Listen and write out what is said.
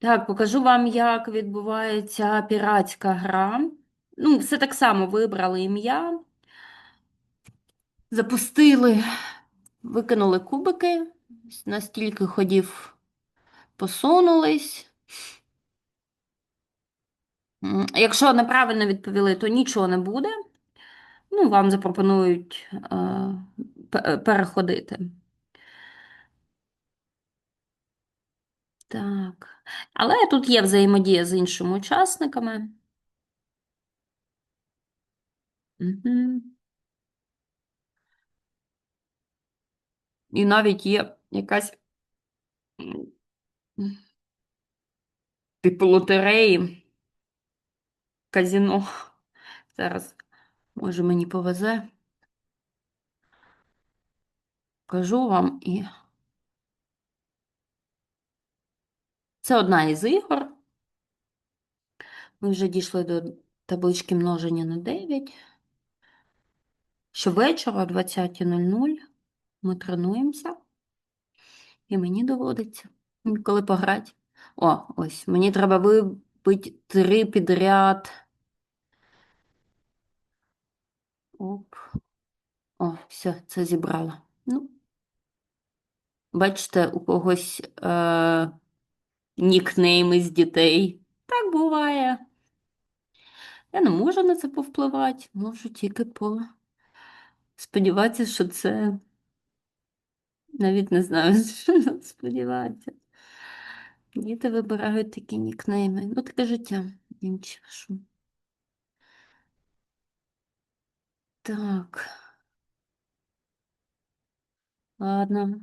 Так, покажу вам, як відбувається піратська гра. Ну, все так само вибрали ім'я, запустили, викинули кубики, на стільки ходів посунулись. Якщо неправильно відповіли, то нічого не буде. Ну, вам запропонують е, переходити. Так. Але тут є взаємодія з іншими учасниками. Угу. І навіть є якась типу лотереї, казіно. Зараз, може, мені повезе. Кажу вам і. Це одна із ігор. Ми вже дійшли до таблички множення на 9. Щовечора о 20.00 ми тренуємося. І мені доводиться коли пограти. О, ось, мені треба вибити три підряд. Оп. О, все, це зібрала. Ну, бачите, у когось е- нікнейми з дітей. Так буває. Я не можу на це повпливати, можу тільки по... сподіватися, що це навіть не знаю, що сподіватися. Діти вибирають такі нікнейми. Ну, таке життя. Нічого. Так. Ладно.